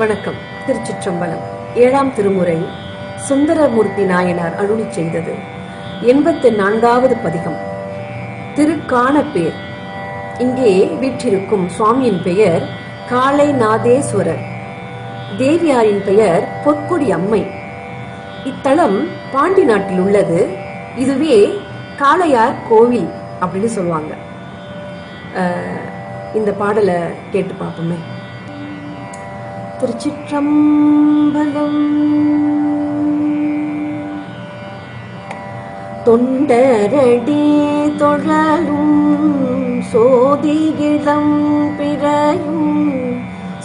வணக்கம். திருச்சிற்றம்பலம். ஏழாம் திருமுறை. சுந்தரமூர்த்தி நாயனார் அருளி செய்தது. எண்பத்து நான்காவது பதிகம். திருக்கானப்பேர். இங்கே வீற்றிருக்கும் சுவாமியின் பெயர் காளை நாதேஸ்வரர் தேவியாரின் பெயர் பொற்கொடி அம்மை. இத்தலம் பாண்டி நாட்டில் உள்ளது. இதுவே காளையார் கோவில் அப்படின்னு சொல்லுவாங்க. இந்த பாடலை கேட்டு பார்ப்போமே. திருச்சிற்றம்பலம். தொண்டரடி தொழலும் சோதியிடம் பிறையும்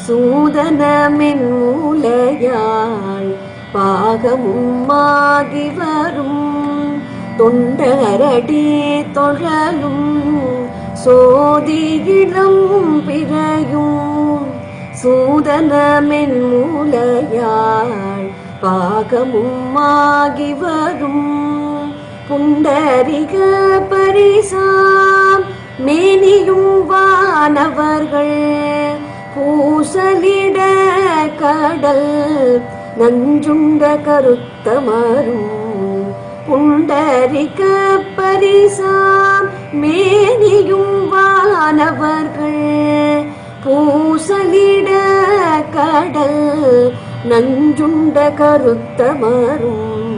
சூதனமின் மூலையாள் பாகமும் ஆகி வரும். தொண்டரடி தொழலும் சோதியிடம் பிறையும் சூதனமென் மூலையாள் பாகமுமாகி வரும். புண்டரிக பரிசாம் மேனியும் வானவர்கள். பூசலிட கடல் நஞ்சுண்ட கருத்த மாறும் புண்டரிக பரிசாம் மேனியும் வானவர்கள். கடல் நஞ்சுண்ட கருத்த மாறும்.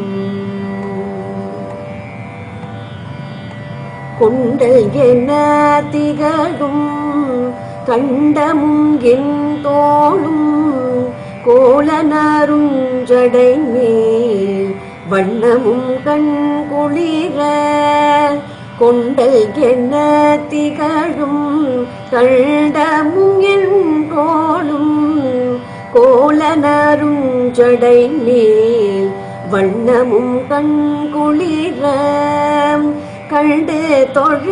கொண்டல் என திகழும் கண்டமும் என் தோளும் கோலனருஞ்சடை மேல் வண்ணமும் கண் குளிர. கொண்டல் என திகழும் கண்டமும் தோளும் கோலனருஞ்சடை மேல் வண்ணமும் கண்குளிர கண்டு தொழ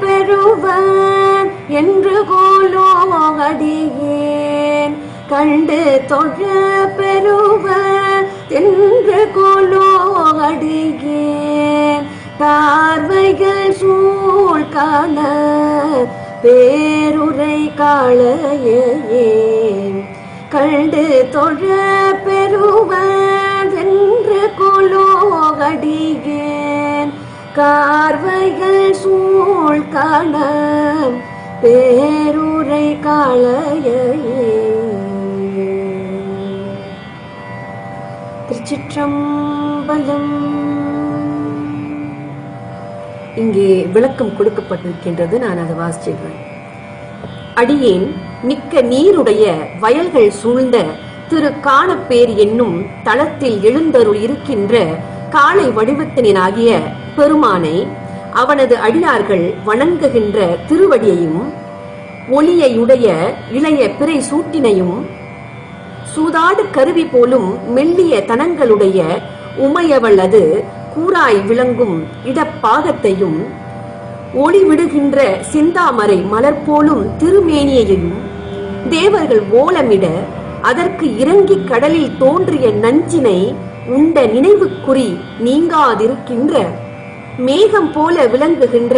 பெறுவன் என்று கோலோ அடியேன் கண்டு தொழ பெறுவன் என்று கோலோ அடியேன் பார்வைகள் சூழ் காண பேருரை காளையே கண்டு தொழ பெறுவன் என்று கார்வைகள் சூழ் காண பேருரை காளையே திருச்சிற்றம்பலம். இங்கே விளக்கம் கொடுக்கப்பட்டிருக்கின்றது. நான் அதை வாசிச்சிடுவேன். அடியேன் மிக்க நீருடைய வயல்கள் சூழ்ந்த திரு காணப்பேர் என்னும் தளத்தில் எழுந்தருள் இருக்கின்ற காளை வடிவத்தினாகிய பெருமானை அவனது அடியார்கள் வணங்குகின்ற திருவடியையும் ஒளியையுடைய இளைய பிறை சூட்டினையும் சூதாடு கருவி போலும் மெல்லிய தனங்களுடைய உமையவள் அது கூராய் விளங்கும் இடப்பாகத்தையும் ஒளி விடுகின்ற சிந்தாமரை மலர் போலும் திருமேனியையும் தேவர்கள் ஓலமிட அதற்கு இறங்கி கடலில் தோன்றிய நஞ்சினை உண்ட நினைவுக்குறி நீங்காதிருக்கின்ற மேகம் போல விளங்குகின்ற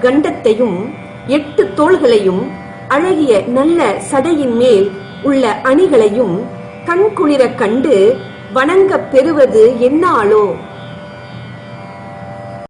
கண்டத்தையும் எட்டு தோள்களையும் அழகிய நல்ல சடையின் மேல் உள்ள அணிகளையும் கண்குளிரக் கண்டு வணங்கப் பெறுவது என்னாலோ?